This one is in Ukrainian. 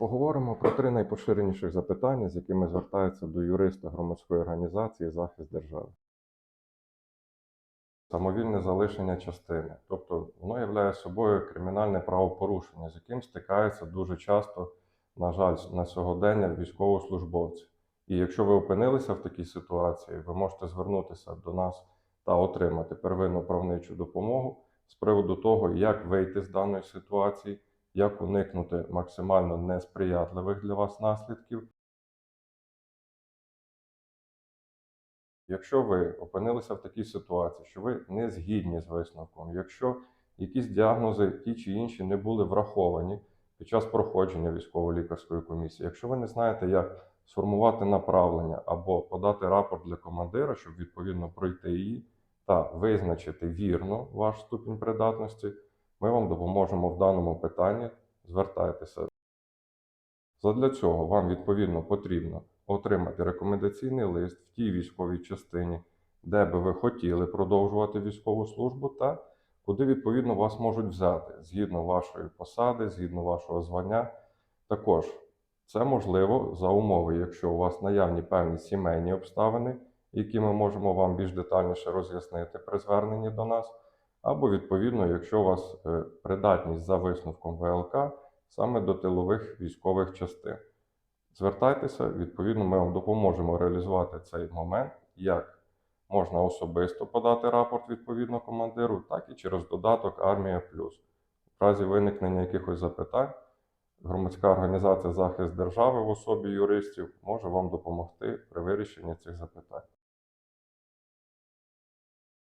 Поговоримо про три найпоширеніших запитання, з якими звертаються до юриста громадської організації захист держави. Самовільне залишення частини, тобто воно являє собою кримінальне правопорушення, з яким стикаються дуже часто, на жаль, на сьогодення військовослужбовці. І якщо ви опинилися в такій ситуації, ви можете звернутися до нас та отримати первинну правничу допомогу з приводу того, як вийти з даної ситуації, як уникнути максимально несприятливих для вас наслідків. Якщо ви опинилися в такій ситуації, що ви не згідні з висновком, якщо якісь діагнози ті чи інші не були враховані під час проходження військово-лікарської комісії, якщо ви не знаєте, як сформувати направлення або подати рапорт для командира, щоб відповідно пройти її та визначити вірно ваш ступінь придатності, ми вам допоможемо в даному питанні. Звертайтеся. Задля цього вам відповідно потрібно отримати рекомендаційний лист в тій військовій частині, де би ви хотіли продовжувати військову службу, та куди відповідно вас можуть взяти згідно вашої посади, згідно вашого звання. Також це можливо за умови, якщо у вас наявні певні сімейні обставини, які ми можемо вам більш детальніше роз'яснити при зверненні до нас, або відповідно, якщо у вас е, придатність за висновком ВЛК саме до тилових військових частин. Звертайтеся, відповідно, ми вам допоможемо реалізувати цей момент, як можна особисто подати рапорт відповідно командиру, так і через додаток Армія Плюс. В разі виникнення якихось запитань, громадська організація захист держави в особі юристів може вам допомогти при вирішенні цих запитань.